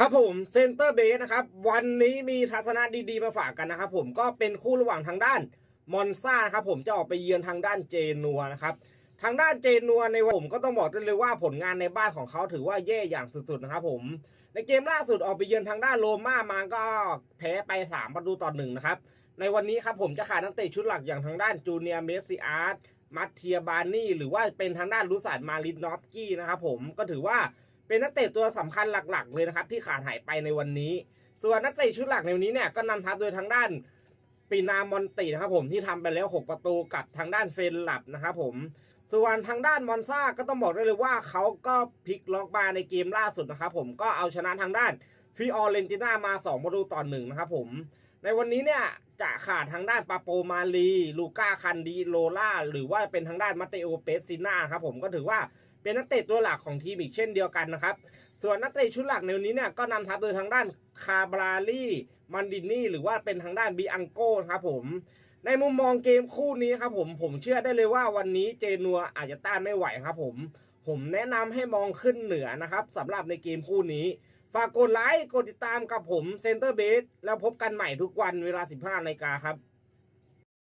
ครับผมเซนเตอร์เบสนะครับ วันนี้มีทัศนะดีๆมาฝากกันนะครับผมก็เป็นคู่ระหว่างทางด้านมอนซ่านะครับผมจะออกไปเยือนทางด้านเจนัวนะครับทางด้านเจนัวในวันผมก็ต้องบอกได้เลยว่าผลงานในบ้านของเขาถือว่าแย่อย่างสุดๆนะครับผมในเกมล่าสุดออกไปเยือนทางด้านโรม่ามาก็แพ้ไป 3 ประตูต่อหนึ่งนะครับในวันนี้ครับผมจะขาดนักเตะชุดหลักอย่างทางด้านจูเนียร์เมสซิอาร์ตมัตเทียบานี่หรือว่าเป็นทางด้านลูซานมารินอฟกี้นะครับผมก็ถือว่า เป็นนักเตะตัวสำคัญหลักๆ เลยนะครับ ที่ขาดหายไปในวันนี้ ส่วนนักเตะชุดหลักในวันนี้เนี่ยก็นำทัพโดยทางด้านปีนามอนตินะครับผมที่ทำไปแล้ว 6 ประตูกับทางด้านเฟนหลับนะครับผมส่วนทางด้านมอนซาก็ต้องบอกได้เลยว่าเขาก็พลิกล็อกมาในเกมล่าสุดนะครับผมก็เอาชนะทางด้านฟิออเรนติน่ามา 2 ประตูต่อหนึ่งนะครับผม ในวันนี้เนี่ยจะขาดทางด้านปาโปมาลี ลูก้าคันดีโลล่า หรือว่าเป็นทางด้านมาเตโอเปสซิน่าครับผมก็ถือว่า เป็นนักเตะตัวหลักของทีมอีกเช่นเดียวกันนะครับ ส่วนนักเตะชุดหลักในวันนี้เนี่ยก็นำทัพโดยทางด้านคาบราลีมันดินี่หรือว่าเป็นทางด้านบีอังโก้ครับผมในมุมมองเกมคู่นี้ครับผมผมเชื่อได้เลยว่าวันนี้เจนัวอาจจะต้านไม่ไหวครับผม ผมแนะนำให้มองขึ้นเหนือนะครับสำหรับในเกมคู่นี้ ฝากกดไลค์กดติดตามกับผมเซนเตอร์เบสแล้วพบกันใหม่ทุกวันเวลา 15นาฬิกาครับ